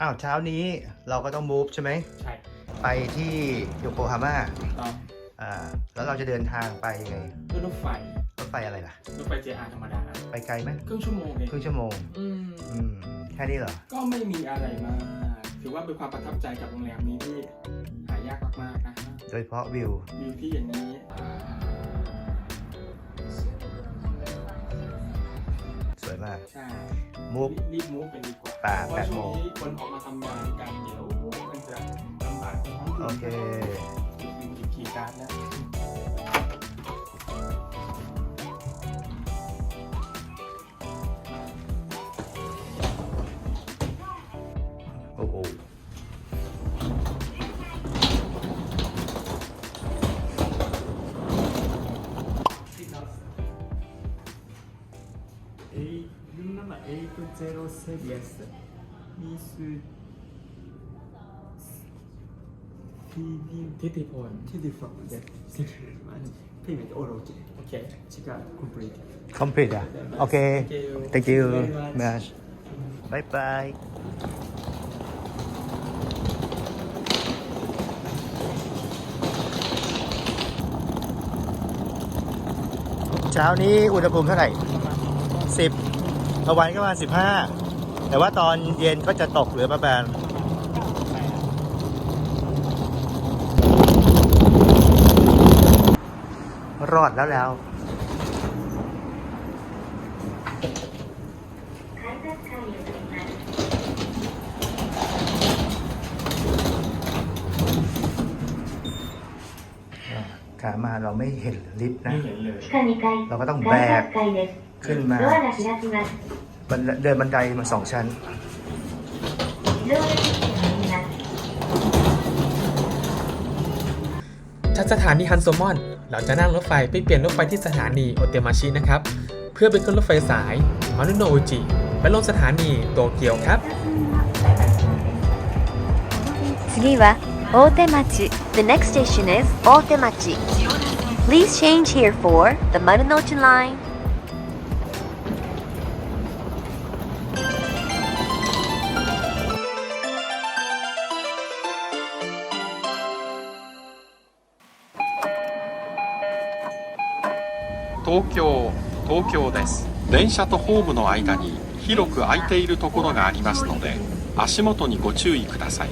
อ้าวเช้านี้เราก็ต้องมูฟใช่ไหมใช่ไปที่โยโกฮาม่าต้องอ่าแล้วเราจะเดินทางไปยังไงด้วยรถไฟรถไฟอะไรล่ะรถไฟ JR ธรรมดาไปไกลไหมครึ่งชั่วโมงเองครึ่งชั่วโมง อืมอืมแค่นี้เหรอก็ไม่มีอะไรมากถือว่าเป็นความประทับใจกับโรงแรมนี้ที่หายากมากๆนะฮะโดยเฉพาะวิว วิวที่อย่างนี้ วยมากใช่มูฟรีบมูฟกันดีกว่าป่าเพราะแปว่าดช่โมวงง นี้คนออกมาทำงานกันเดี๋ยวมันจะลำบากในท้องถิ่นโอเคอีกกี่การดแล้ miss TV ทิติพล telephone yes and payment all okay โอเค check out complete complete อะโอเค Thank you thank you very much. much bye bye เช้านี้อุณหภูมิเท่าไหร่สิบกลางวันก็ประมาณสิบห้า แต่ว่าตอนเย็นก็จะตกเหลือประมาณรอดแล้วแล้วขามาเราไม่เห็นลิฟต์นะ เราก็ต้องแบกขึ้นมา ドアが開きます บันเดินบันไดมาสองชั้น 自動レジってあります จากสถานีฮันโซมอน เราจะนั่งรถไฟไปเปลี่ยนรถไฟที่สถานีโอเตมาชินะครับ เพื่อไปขึ้นรถไฟสายมารุโนอุจิไปลงสถานีโตเกียวครับ 次は大手町 The next station is 大手町 Please change here for the Marunouchi line 東京東京です。電車とホームの間に広く空いているところがありますので足元にご注意ください。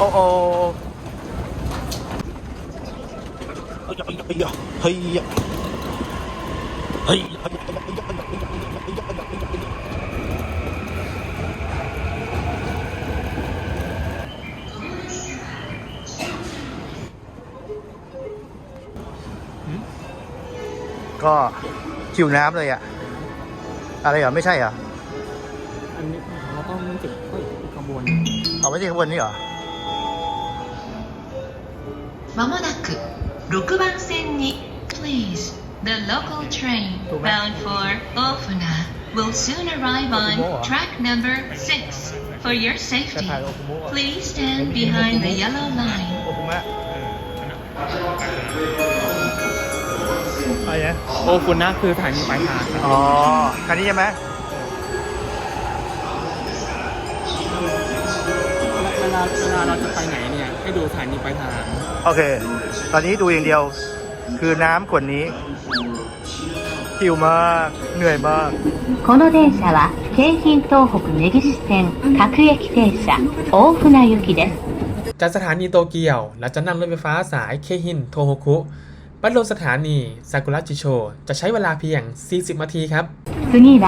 おあはいやはいやはい。や เฮ้ยก็คิวน้ำเลยอะอะไรเหรอ ไม่ใช่เหรอ อันนี้เราต้องจุดขบวน เอาไม่ใช่ขบวนนี้เหรอ まもなく6番線に Please the local train bound for Ofuna will soon arrive on track number 6 for your safety please stand behind the yellow line โอคุมะอะไรนะโอฟุนะคือสถานีปลายทางครับอ๋อคันนี้ใช่ไหมเวลาเวลาเราจะไปไหนเนี่ยให้ดูสถานีปลายทาง โอเค ตอนนี้ดูอย่างเดียว คือน้ำขวดนี้ หิวมาก เหนื่อยมาก この電車は京浜東北根岸線各駅停車大船行きです จากสถานีโตเกียว เราจะนั่งรถไฟฟ้าสายเคฮินโทโฮคุไปลงสถานีซากุระจิโช จะใช้เวลาเพียง 40 นาทีครับ 次は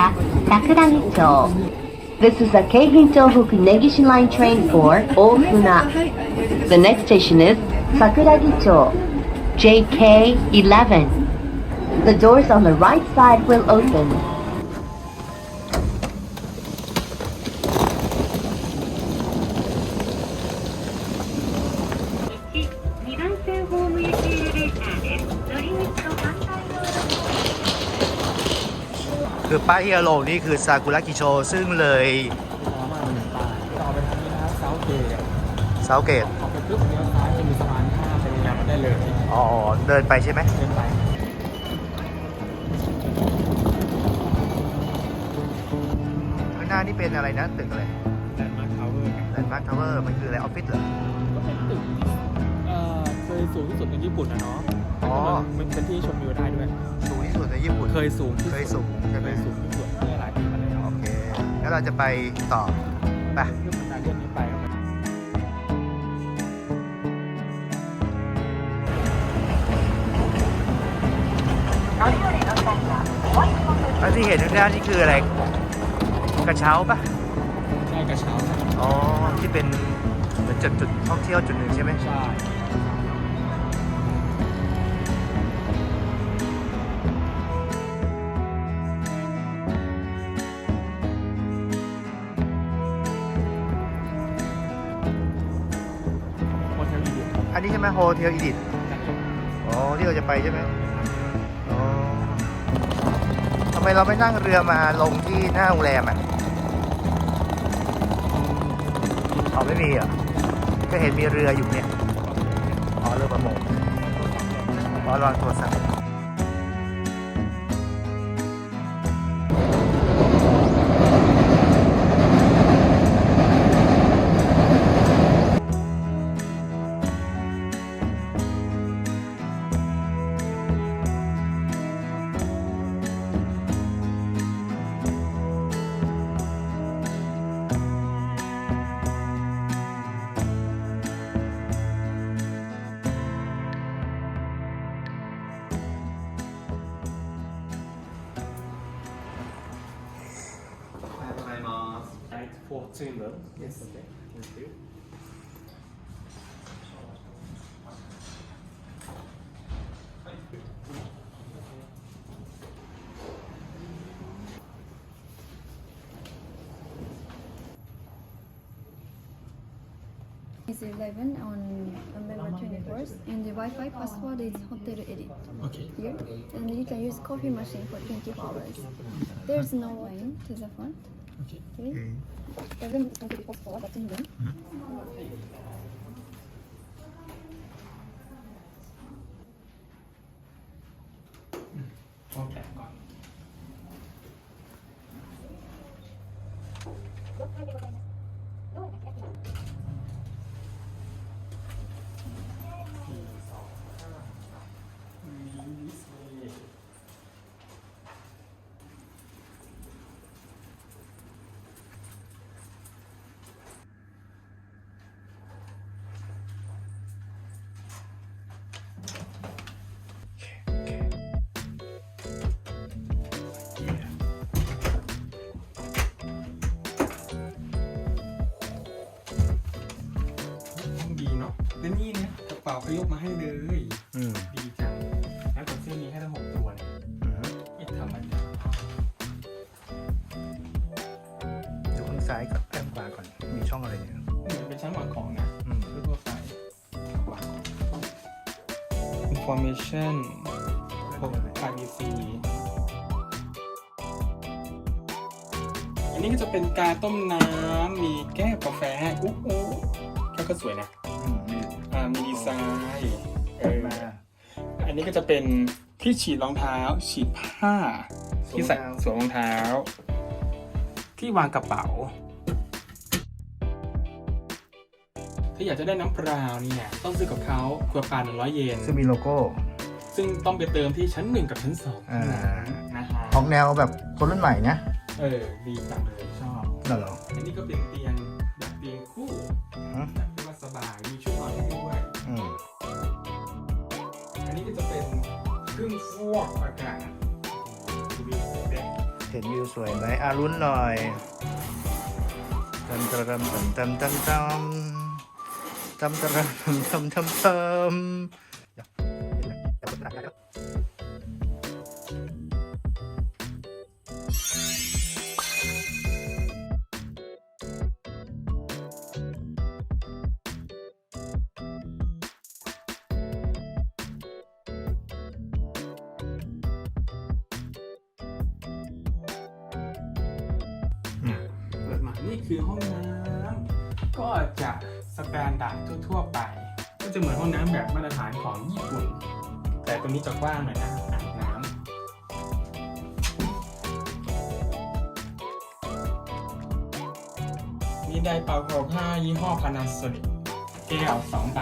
桜木町 This is a Keihin Tohoku Negishi Line train for Ofuna. The next station is Sakuragicho, JK11. The doors on the right side will open. คือป้ายที่เรลนี่คือซากุระกิโชซึ่งเลยต่อไปทางนี้นะครับเซาเกตเซาเกตออไปปุ๊บเลี้ยวซ้ายจะมีสะพานข้ามไปในน้ได้เลย อ๋อ เดินไปใช่ไหม น้านี่เป็นอะไรนะตึกอะไรแลนด์มาร์คทาวเวอร์แลนด์มาร์คทาวเวอร์มันคืออะไรออฟฟิศเหรอก็เป็นตึกเอ่อเคยสูงที่สุดในญี่ปุ่นนะเนาะอ๋อมันเป็นที่ชมวิวได้ด้วย สูงที่สุดในญี่ปุ่นเคยสูงที่สุดเคยสูงใช่ไหมเคยสูงที่สุดเมื่อหลายปีมาแล้วโอเคแล้วเราจะไปต่อไปขึ้นบันไดเลื่อนนี้ไปก็ไปแล้วที่เห็นข้างหน้านี่คืออะไร กระเช้าปะใช่กระเช้านะอ๋อที่เป็นเหมือนจุดจุดท่องเที่ยวจุดหนึ่งใช่ไหมใช่โฮเทลอีดิทอันนี้ใช่ไหมโฮเทลอีดิทอ๋อที่เราจะไปใช่ไหมอ๋อทำไมเราไม่นั่งเรือมาลงที่หน้าโรงแรมอะ อ๋อไม่มีเหรอะก็เห็นมีเรืออยู่เนี่ยอ๋อเรือประมงอ๋อรอ 14 then? Yes. Okay. Thank you. It's 11 on November 21st and the Wi-Fi password is hotel edit okay. here and you can use coffee machine for 24 hours. There's no line to the front. Okay. okay. Even kung tipos ko, dating din. aja ya. เนี่ยกระเป๋าเขายกมาให้เลยอืมดีจังแล้วกับเสื้อนี้ให้ทั้งหกตัวเลยอืมไม่ธรรมดาดูข้างซ้ายกับแก้มขวาก่อน มีช่องอะไรเนี่ยมันเป็นชั้นวางของนะอืมทั่วๆไปวางของ information พวก privacy อันนี้ก็จะเป็นการต้มน้ำมีแก้วกาแฟให้อุ๊บอุ๊บแก้วก็สวยนะอืมมี อ่ามีดีไซน์เออมาอันนี้ก็จะเป็นที่ฉีดรองเท้า ฉีดผ้า ที่ใส่สวมรองเท้า ที่วางกระเป๋า ถ้าอยากจะได้น้ำเปล่าเนี่ย ต้องซื้อกับเขาขวดเปล่า100เยนซึ่งมีโลโก้ ซึ่งต้องไปเติมที่ชั้นหนึ่งกับชั้นสองอ่า นะฮะออกแนวแบบคนรุ่นใหม่นะเออดีจังเลยชอบ นั่นเหรอ อันนี้ก็เป็นเตียง ครึ่งฟวกอากาศเด็ดเห็นวิวสวยไหมอารุ้นหน่อยตัมตะรัมตัมตัมตัมตัมตัมตะรัมตัมตัมตัม นี่คือห้องน้ำก็จะสแตนดาร์ดทั่วๆไป ก็จะเหมือนห้องน้ำแบบมาตรฐานของญี่ปุ่น แต่ตรงนี้จะกว้างหน่อยนะอ่างน้ำมีไดร์เป่าผมผ้ายี่ห้อ Panasonic แก้วสองใบ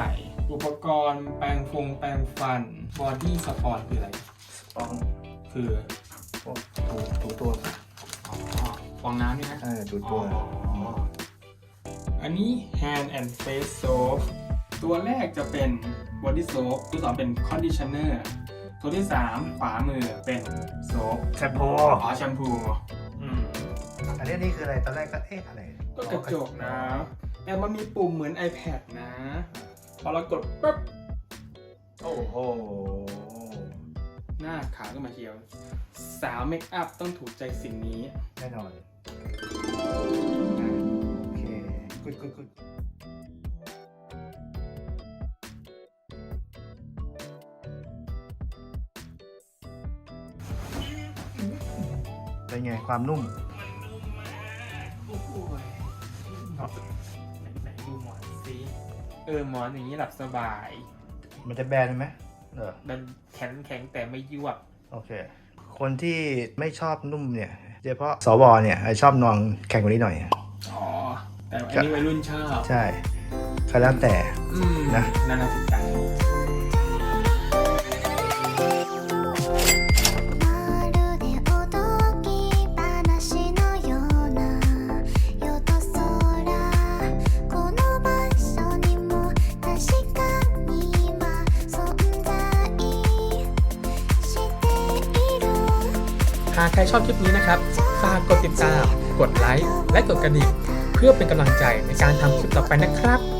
อุปกรณ์แปรงฟงแปรงฟัน บอดี้สปอนคืออะไรฟองคือพวกถูถูตัว ฟองน้ำนี่นะเออถูตัวอ๋ออันนี้ hand and face soap ตัวแรกจะเป็น body soap ตัวสองเป็น conditioner ตัวที่สามขวามือเป็นโซฟแชมพูอ๋อแชมพูอืมอันนี้นี่คืออะไรตอนแรกก็เอ๊ะอะไรก็กระจกนะ แต่มันมีปุ่มเหมือน iPad นะ พอเรากดปุ๊บโอ้โหหน้าขาวขึ้นมาเชียว สาวเมคอัพต้องถูกใจสิ่งนี้ แน่นอน กุดกุดกุดเป็นไง ความนุ่มโอ้โหไหนไหนดูหมอนซิเออหมอนอย่างนี้หลับสบาย มันจะแบนไหมเออมันแข็งแข็งแต่ไม่ยวบโอเค คนที่ไม่ชอบนุ่มเนี่ยโดยเฉพาะสวเนี่ยชอบนอนแข็งกว่านี้หน่อยอ๋อ แต่อันนี้วัยรุ่นชอบใช่ก็แล้วแต่นะน่าสนใจหากใครชอบคลิปนี้นะครับ ฝากกดติดตาม กดไลค์ และกดกระดิ่ง พื่อเป็นกำลังใจในการทำคลิปต่อไปนะครับ